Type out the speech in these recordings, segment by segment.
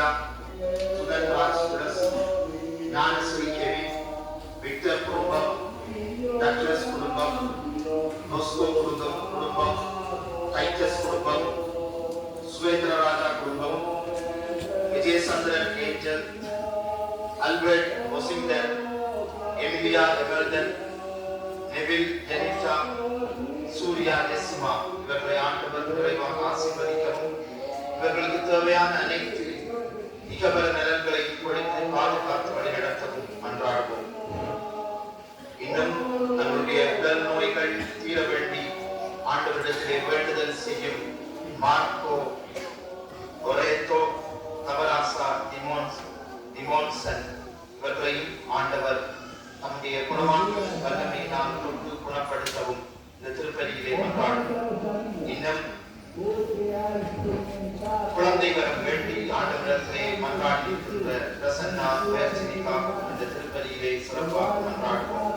கீதா முதல்வாஸ் புரஸ் ஞானஸ்ரீ கெவி விக்டர் குடும்பம் டக்ளஸ் குடும்பம் மொஸ்கோ குடும்பம் குடும்பம் டைட்டஸ் குடும்பம் சுவேந்திர ராஜா குடும்பம் விஜயசந்திரன் ஏஞ்சல் அல்பர்ட் ஒசிங்டன் எமிலியா எமர்தன் நெவில் ஜெனிஷா சூர்யா நெஸ்மா இவர்களை ஆண்டவர் குறைவாக ஆசீர்வதிக்கவும் இவர்களுக்கு தேவையான அனைத்து இகபர நலன்களை கொடுத்து பாதுகாத்து வழிநடத்தவும் மன்றாடுவோம் இன்னும் தங்களுடைய உடல் நோய்கள் தீர வேண்டி ஆண்டவரிடத்திலே வேண்டுதல் செய்யும் மார்க்கோ ஒரேத்தோ தவராசா திமோன்ஸ் திமோன்சன் இவர்களையும் ஆண்டவர் தம்முடைய குணமான வல்லமை நாம் கொண்டு குணப்படுத்தவும் இந்த திருப்பதியிலே மன்றாடுவோம் இன்னும் குழந்தை வரம் இடத்திலே மன்றாடி இருக்கின்ற பிரசன்னா வேர்ச்சினிக்காக இந்த திருப்பதியிலே சிறப்பாக மன்றாடுவோம்.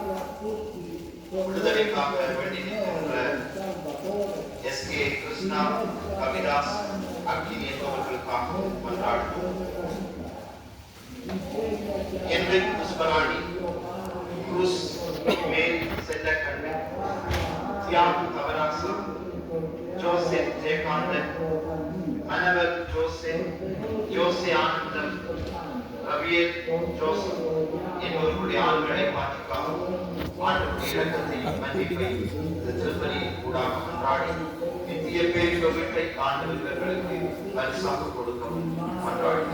விடுதலைக்காக வேண்டி நிற்கின்ற எஸ் கே கிருஷ்ணா கவிதாஸ் அக்னி மன்றாடுவோம். என்று புஷ்பராணி குருஸ் மேல் Chellakannu Thiyagu Joseph Jayakanthan மனவர் Joseph யோசே ஆனந்தம் ரவியல் ஜோசப் என்பவர்களுடைய ஆண்களை மாற்றிக்காகவும் ஆண்டுடைய இலக்கத்தை மன்னிப்பை இந்த திருப்பதியின் கூடாக மன்றாடி நித்திய பேரின்ப வீட்டை ஆண்டு இவர்களுக்கு பரிசாக கொடுக்கவும் மன்றாடி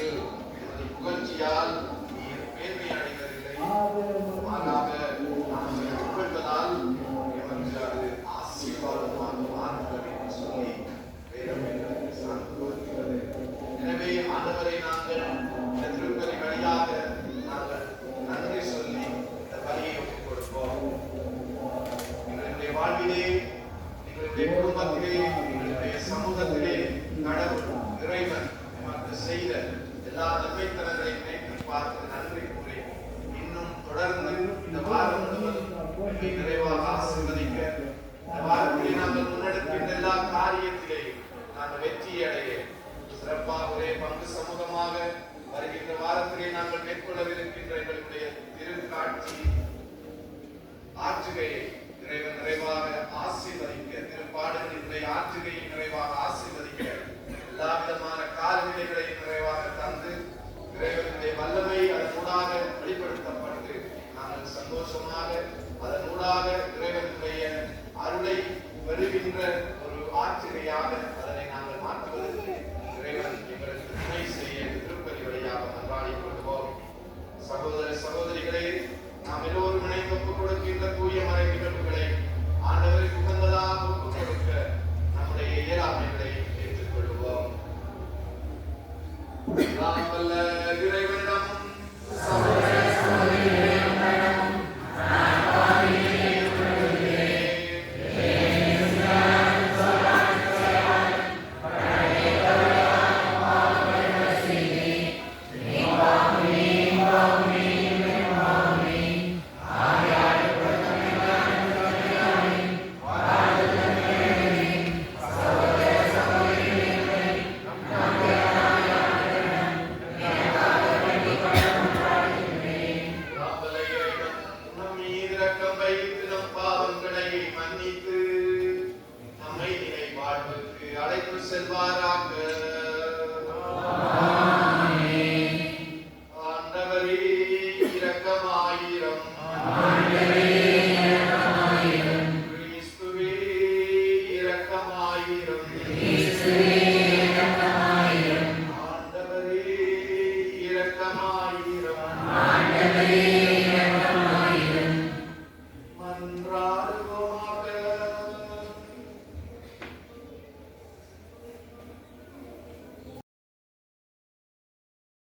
ஏனெனில் எமது புகழ்ச்சியால் நீர் மேன்மை அடைவதில்லை மாறாக நாங்கள் புகழ்வதால் எமக்கு அது ஆசீர்வாதமாக மாறுகிறது என்று சொல்லி வேதம் எங்களுக்கு சான்று கூறுகிறது. எனவே ஆண்டவரை நாங்கள் இந்த வழியாக நாங்கள் நன்றி சொல்லி இந்த பலியை ஒப்புக் கொடுப்போம் எங்களுடைய வாழ்விலே எங்களுடைய குடும்பத்திலே எங்களுடைய சமூகத்திலே கடவுள் இறைவன் நமக்கு செய்த எல்லா நன்மைத்தனங்களை நினைத்து பார்த்து நன்றி. சகோதர சகோதரிகளே நாம் எல்லோரும் இணைந்து ஒப்புக் கொடுக்கின்ற கூடிய மறை நிகழ்வுகளை ஆண்டவரை உகந்ததாக ஒப்புக் கொடுக்க நம்முடைய இயலாமைகளை ஏற்றுக்கொள்வோம். வல்ல